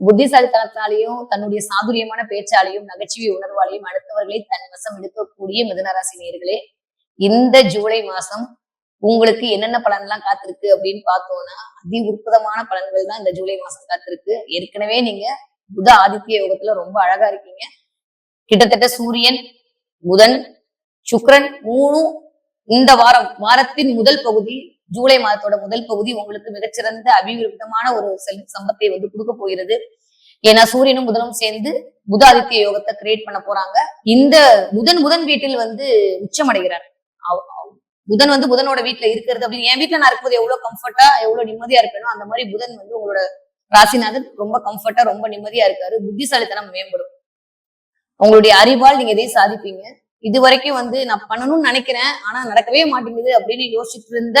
புத்திசாலித்தனத்தாலையும் தன்னுடைய சாதுரியமான பேச்சாலையும் நகைச்சுவை உணர்வாலையும் அடுத்தவர்களை தன் வசம் எடுக்கக்கூடிய மிதனராசி நேர்களே இந்த ஜூலை மாசம் உங்களுக்கு என்னென்ன பலன்லாம் காத்திருக்கு அப்படின்னு பார்த்தோம்னா அதி உற்பதமான பலன்கள் தான் இந்த ஜூலை மாசம் காத்திருக்கு. ஏற்கனவே நீங்க புத ஆதித்ய யோகத்துல ரொம்ப அழகா இருக்கீங்க. கிட்டத்தட்ட சூரியன் புதன் சுக்ரன் மூணும் இந்த வாரம் வாரத்தின் முதல் பகுதி ஜூலை மாதத்தோட முதல் பகுதி உங்களுக்கு மிகச்சிறந்த அபிவிருத்தமான ஒரு செல் சம்பத்தை வந்து கொடுக்க போகிறது. ஏன்னா சூரியனும் புதனும் சேர்ந்து புதாதித்ய யோகத்தை கிரியேட் பண்ண போறாங்க. இந்த புதன் புதன் வீட்டில் வந்து உச்சமடைகிறார். புதன் வந்து புதனோட வீட்டுல இருக்கிறது அப்படின்னு என் வீட்டுல நான் இருக்கும்போது எவ்வளவு கம்ஃபர்ட்டா எவ்வளவு நிம்மதியா இருப்பேனோ அந்த மாதிரி புதன் வந்து உங்களோட ராசிநாதன் ரொம்ப கம்ஃபர்ட்டா ரொம்ப நிம்மதியா இருக்காரு. புத்திசாலித்தனம் மேம்படும். உங்களுடைய அறிவால் நீங்க எதையும் சாதிப்பீங்க? இது வரைக்கும் வந்து நான் பண்ணணும்னு நினைக்கிறேன். ஆனா நடக்கவே மாட்டேங்குது அப்படின்னு யோசிச்சுட்டு இருந்த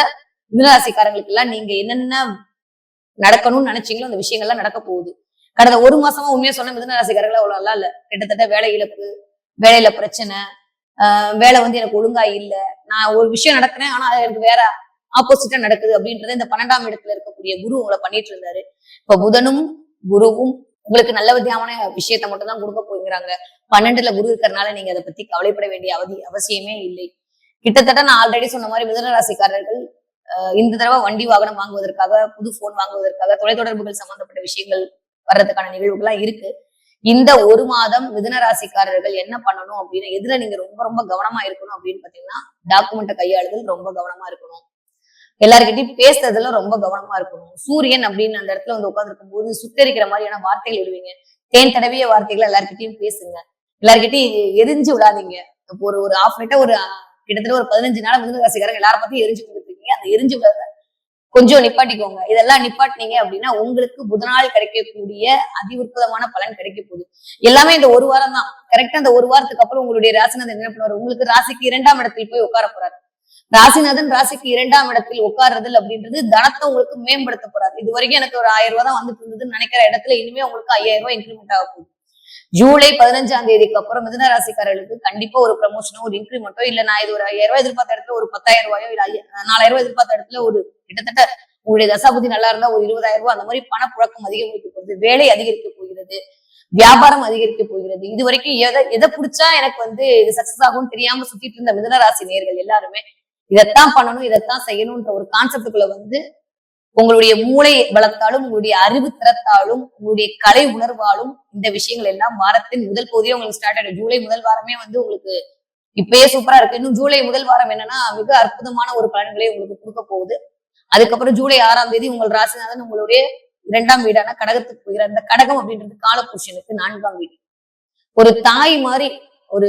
மிதனராசிக்காரங்களுக்கு எல்லாம் நீங்க என்னென்ன நடக்கணும்னு நினைச்சீங்களோ அந்த விஷயங்கள்லாம் நடக்க போகுது. கடந்த ஒரு மாசமா உண்மையா சொன்ன மிதனராசிக்காரர்கள் அவ்வளவு நல்லா இல்ல. கிட்டத்தட்ட வேலை இழப்பு வேலையில பிரச்சனை ஆஹ் வேலை வந்து எனக்கு ஒழுங்கா இல்ல. நான் ஒரு விஷயம் நடக்கிறேன் ஆனா அது எனக்கு வேற ஆப்போசிட்டா நடக்குது அப்படின்றத இந்த பன்னெண்டாம் இடத்துல இருக்கக்கூடிய குரு உங்களை பண்ணிட்டு இருந்தாரு. இப்ப புதனும் குருவும் உங்களுக்கு நல்ல வித்தியாமான விஷயத்த மட்டும் தான் கொடுக்க போகிறாங்க. பன்னெண்டுல குரு இருக்கிறனால நீங்க அதை பத்தி கவலைப்பட வேண்டிய அவதி அவசியமே இல்லை. கிட்டத்தட்ட நான் ஆல்ரெடி சொன்ன மாதிரி மிதுன ராசிக்காரர்கள் இந்த தடவை வண்டி வாகனம் வாங்குவதற்காக புது போன் வாங்குவதற்காக தொலைத்தொடர்புகள் சம்பந்தப்பட்ட விஷயங்கள் வர்றதுக்கான நிகழ்வுகள்லாம் இருக்கு. இந்த ஒரு மாதம் மிதுன ராசிக்காரர்கள் என்ன பண்ணணும் அப்படின்னு எதுல நீங்க ரொம்ப ரொம்ப கவனமா இருக்கணும் அப்படின்னு பாத்தீங்கன்னா டாக்குமெண்ட்டை கையாளுதல் ரொம்ப கவனமா இருக்கணும். எல்லார்கிட்டயும் பேசுறதுல ரொம்ப கவனமா இருக்கணும். சூரியன் அப்படின்னு அந்த இடத்துல வந்து உட்காந்துருக்கும் போது சுத்தரிக்கிற மாதிரியான வார்த்தைகள் விடுவீங்க. தேன் தடவிய வார்த்தைகளை எல்லாருக்கிட்டையும் பேசுங்க. எல்லார்கிட்டயும் எரிஞ்சு விடாதீங்க ஒரு ஒரு ஆஃப் ஒரு கிட்டத்தட்ட ஒரு பதினஞ்சு நாள் மிதுன ராசிக்காரங்க எல்லார பத்தியும் எரிஞ்சு அந்த எரிஞ்சு விடாத கொஞ்சம் நிப்பாட்டிக்கோங்க. இதெல்லாம் நிப்பாட்டினீங்க அப்படின்னா உங்களுக்கு புதனால் கிடைக்கக்கூடிய அதி உற்பதமான பலன் கிடைக்க போகுது. எல்லாமே இந்த ஒரு வாரம் தான். கரெக்டா அந்த ஒரு வாரத்துக்கு அப்புறம் உங்களுடைய ராசிநாதன் என்ன பண்ணுவார்? உங்களுக்கு ராசிக்கு இரண்டாம் இடத்தில் போய் உட்கார போறாரு. ராசிநாதன் ராசிக்கு இரண்டாம் இடத்தில் உட்கார்றது அப்படின்றது தனத்தை உங்களுக்கு மேம்படுத்த போறாரு. இது வரைக்கும் எனக்கு ஒரு ஆயிரம் ரூபாய் தான் வந்துட்டு இருந்ததுன்னு நினைக்கிற இடத்துல இனிமே உங்களுக்கு ஐயாயிரம் ரூபாய் இன்க்ரிமெண்ட் ஆக போகுது. ஜூலை பதினஞ்சாம் தேதிக்கு அப்புறம் மிதனராசிக்காரர்களுக்கு கண்டிப்பா ஒரு ப்ரமோஷனோ ஒரு இன்க்ரிமெண்ட்டோ இல்ல நான் இது ஒரு ஐயாயிரம் ரூபாய் எதிர்பார்த்த இடத்துல ஒரு பத்தாயிரம் ரூபாயோ இல்ல நாலாயிரம் ரூபாய் எதிர்பார்த்த இடத்துல ஒரு கிட்டத்தட்ட உங்களுடைய தசாபதி நல்லா இருந்தா ஒரு இருபதாயிரம் ரூபாய் அந்த மாதிரி பணப்புழக்கம் அதிகரிக்க போகுது வேலை அதிகரிக்க போகிறது வியாபாரம் அதிகரிக்க போகிறது. இது வரைக்கும் எதை எதை பிடிச்சா எனக்கு வந்து இது சக்சஸ் ஆகும்னு தெரியாம சுத்திட்டு இருந்த மிதனராசி நேர்கள் எல்லாருமே இதைத்தான் பண்ணணும் இதைத்தான் செய்யணும்ன்ற ஒரு கான்செப்டுக்குள்ள வந்து உங்களுடைய மூளை வளர்த்தாலும் உங்களுடைய அறிவு திறத்தாலும் உங்களுடைய கலை உணர்வாலும் இந்த விஷயங்கள் எல்லாம் வாரத்தின் முதல் பகுதியே உங்களுக்கு ஸ்டார்ட் ஆயிடும். ஜூலை முதல் வாரமே வந்து உங்களுக்கு இப்பயே சூப்பரா இருக்கு. இன்னும் ஜூலை முதல் வாரம் என்னன்னா மிக அற்புதமான ஒரு பலன்களை உங்களுக்கு கொடுக்க போகுது. அதுக்கப்புறம் ஜூலை ஆறாம் தேதி உங்கள் ராசிநாதன் உங்களுடைய இரண்டாம் வீடான கடகத்துக்கு போகிறார். அந்த கடகம் அப்படின்றது காலபுருஷனுக்கு நான்காம் வீடு. ஒரு தாய் மாதிரி ஒரு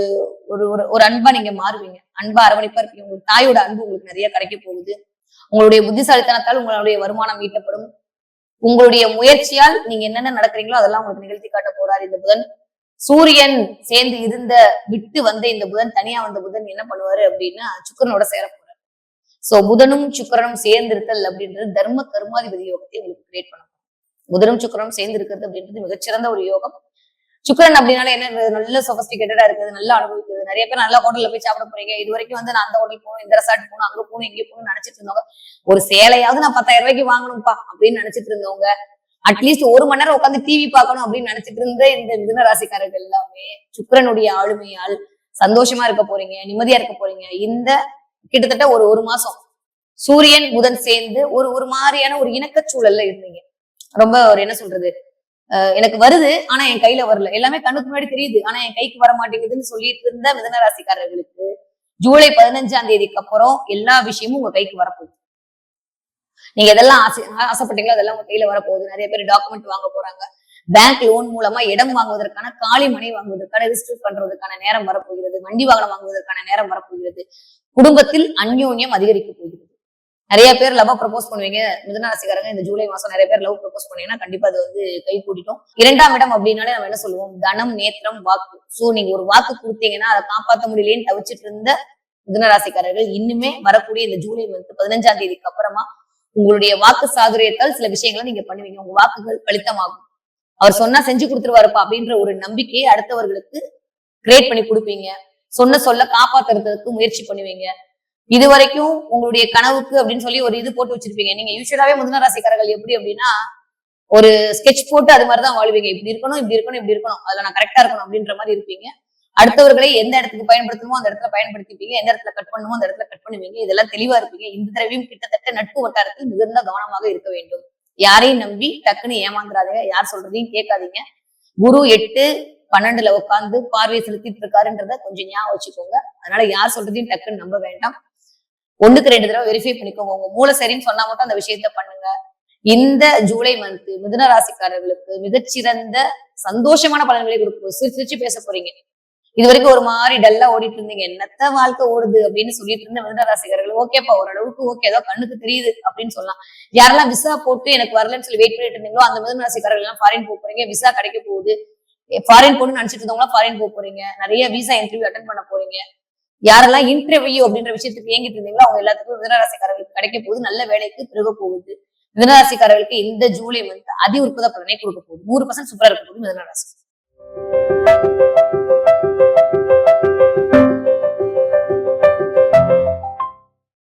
ஒரு ஒரு ஒரு அன்பா நீங்க மாறுவீங்க. அன்பா அரவணைப்பா இருப்பீங்க. உங்களுக்கு தாயோட அன்பு உங்களுக்கு நிறைய கிடைக்க போகுது. உங்களுடைய புத்திசாலித்தனத்தால் உங்களுடைய வருமானம் ஈட்டப்படும். உங்களுடைய முயற்சியால் நீங்க என்னென்ன நடக்கிறீங்களோ அதெல்லாம் உங்களுக்கு நிகழ்த்தி காட்ட போறாரு இந்த புதன். சூரியன் சேர்ந்து இருந்த விட்டு வந்த இந்த புதன் தனியா வந்த புதன் என்ன பண்ணுவாரு அப்படின்னா சுக்கிரனோட சேர போறாரு. சோ புதனும் சுக்கிரனும் சேர்ந்து அப்படின்றது தர்ம கர்மாதிபதி யோகத்தை உங்களுக்கு கிரியேட் பண்ணும் புதனும் சுக்கிரனும் சேர்ந்து இருக்கிறது அப்படின்றது மிகச்சிறந்த ஒரு யோகம். சுக்கிரன் அப்படின்னால என்ன நல்ல சொபஸ்டிகேட்டடா இருக்குது நல்லா அனுபவிக்கிறது நிறைய பேர் நல்ல ஹோட்டல்ல போய் சாப்பிட போறீங்க. இது வரைக்கும் வந்து நான் அந்த ஹோட்டல் போகணும் இந்த ரெசார்ட் போகணும் அங்க போகணும் இங்க போகணும்னு நினைச்சிட்டு இருந்தவங்க ஒரு சேலையாவது நான் பத்தாயிரம் ரூபாய்க்கு வாங்கணும்ப்பா அப்படின்னு நினைச்சிட்டு இருந்தவங்க அட்லீஸ்ட் ஒரு மணி நேரம் உட்காந்து டிவி பார்க்கணும் அப்படின்னு நினைச்சிட்டு இருந்த இந்த மிதுன ராசிக்காரர்கள் எல்லாமே சுக்கரனுடைய ஆளுமையால் சந்தோஷமா இருக்க போறீங்க நிம்மதியா இருக்க போறீங்க. இந்த கிட்டத்தட்ட ஒரு ஒரு மாசம் சூரியன் புதன் சேர்ந்து ஒரு ஒரு மாதிரியான ஒரு இணக்க சூழல்ல இருந்தீங்க. ரொம்ப ஒரு என்ன சொல்றது எனக்கு வருது ஆனா என் கையில வரல. எல்லாமே கண்ணுக்கு முன்னாடி தெரியுது. ஆனா என் கைக்கு வர மாட்டேங்குதுன்னு சொல்லிட்டு இருந்த மிதன ராசிக்காரர்களுக்கு ஜூலை பதினஞ்சாம் தேதிக்கு அப்புறம் எல்லா விஷயமும் உங்க கைக்கு வரப்போகுது. நீங்க எதெல்லாம் ஆசை ஆசைப்பட்டீங்களோ? அதெல்லாம் உங்க கையில வரப்போகுது. நிறைய பேர் டாக்குமெண்ட் வாங்க போறாங்க. பேங்க் லோன் மூலமா இடம் வாங்குவதற்கான காலி மனை வாங்குவதற்கான ரிஜிஸ்டர் பண்றதுக்கான நேரம் வரப்போகிறது. வண்டி வாகனம் வாங்குவதற்கான நேரம் வரப்போகிறது. குடும்பத்தில் அந்யோன்யம் அதிகரிக்க போகிறது. நிறைய பேர் லவ் ப்ரப்போஸ் பண்ணுவீங்க. மிதனராசிக்காரங்க இந்த ஜூலை மாசம் நிறைய பேர் லவ் ப்ரப்போஸ் பண்ணீங்கன்னா கண்டிப்பா அது வந்து கை கூட்டிட்டோம் இரண்டாம் இடம் அப்படின்னாலே நம்ம என்ன சொல்லுவோம்? தனம் நேத்திரம் வாக்கு. சோ நீங்க ஒரு வாக்கு கொடுத்தீங்கன்னா அதை காப்பாற்ற முடியலேன்னு தவிச்சிட்டு இருந்த மிதனராசிக்காரர்கள் இன்னுமே வரக்கூடிய இந்த ஜூலை வந்து பதினஞ்சாம் தேதிக்கு அப்புறமா உங்களுடைய வாக்கு சாதுரியத்தால் சில விஷயங்களை நீங்க பண்ணுவீங்க. உங்க வாக்குகள் பலித்தமாகும். அவர் சொன்னா செஞ்சு கொடுத்துருவாருப்பா அப்படின்ற ஒரு நம்பிக்கையை அடுத்தவர்களுக்கு கிரியேட் பண்ணி கொடுப்பீங்க. சொன்ன சொல்ல காப்பாத்துறதுக்கு முயற்சி பண்ணுவீங்க. இது வரைக்கும் உங்களுடைய கனவுக்கு அப்படின்னு சொல்லி ஒரு இது போட்டு வச்சிருப்பீங்க. நீங்க யூஸ்வலாவே முதன ராசிக்காரர்கள் எப்படி அப்படின்னா ஒரு ஸ்கெட்ச் போட்டு அது மாதிரிதான் வாழ்வீங்க. இப்படி இருக்கணும் இப்படி இருக்கணும் இப்படி இருக்கணும். அதுல நான் கரெக்டா இருக்கணும் அப்படின்ற மாதிரி இருப்பீங்க. அடுத்தவர்களை எந்த இடத்துக்கு பயன்படுத்தணுமோ அந்த இடத்துல பயன்படுத்திப்பீங்க. எந்த இடத்துல கட் பண்ணணுமோ அந்த இடத்துல கட் பண்ணுவீங்க. இதெல்லாம் தெளிவா இருப்பீங்க. இந்த தடவையும் கிட்டத்தட்ட நட்பு வட்டாரத்தில் மிகுந்த கவனமாக இருக்க வேண்டும். யாரையும் நம்பி டக்குன்னு ஏமாந்துடாதீங்க யார் சொல்றதையும் கேட்காதீங்க. குரு எட்டு பன்னெண்டுல உட்காந்து பார்வையை செலுத்திட்டு இருக்காருன்றத கொஞ்சம் ஞாபகம் வச்சுக்கோங்க. அதனால யார் சொல்றதையும் டக்குன்னு நம்ப வேண்டாம். ஒண்ணுக்கு ரெண்டு தடவை வெரிஃபை பண்ணிக்கோங்க. உங்க மூளை சரின்னு சொன்னா மட்டும் அந்த விஷயத்த பண்ணுங்க. இந்த ஜூலை மந்த் மிதுன ராசிக்காரர்களுக்கு மிகச்சிறந்த சந்தோஷமான பலன்களை கொடுக்கும் சிரிச்சு சிரிச்சு பேச போறீங்க. இது வரைக்கும் ஒரு மாதிரி டல்லா ஓடிட்டு இருந்தீங்க. என்னத்த வாழ்க்கை ஓடுது அப்படின்னு சொல்லிட்டு இருந்த மிதுன ராசிக்காரர்கள் ஓகேப்பா ஓரளவுக்கு ஓகே ஏதோ கண்ணுக்கு தெரியுது அப்படின்னு சொல்லலாம். யாரெல்லாம் விசா போட்டு எனக்கு வரலன்னு சொல்லி வெயிட் பண்ணிட்டு இருந்தீங்களோ அந்த மிதுன ராசிக்காரர்கள் எல்லாம் ஃபாரின் போக போறீங்க. விசா கிடைக்க போகுது. ஃபாரின் போகணும்னு நினைச்சிட்டு இருந்தவங்களா ஃபாரின் போக போறீங்க. நிறைய விசா இன்டர்வியூ அட்டன் பண்ண போறீங்க. யாரெல்லாம் இன்டர்வியூ அப்படின்ற விஷயத்துக்கு ஏங்கிட்டு இருந்தீங்களோ அவங்க எல்லாத்துக்கும் மிதனராசிக்காரர்களுக்கு கிடைக்க போகுது. நல்ல வேலைக்கு பிறக போகுது. மிதனராசிக்காரர்களுக்கு இந்த ஜூலை மந்த் அதி உற்பத பலனை கொடுக்க போகுது. நூறு பர்சன்ட் சூப்பரா இருக்க போகுது மிதனராசி.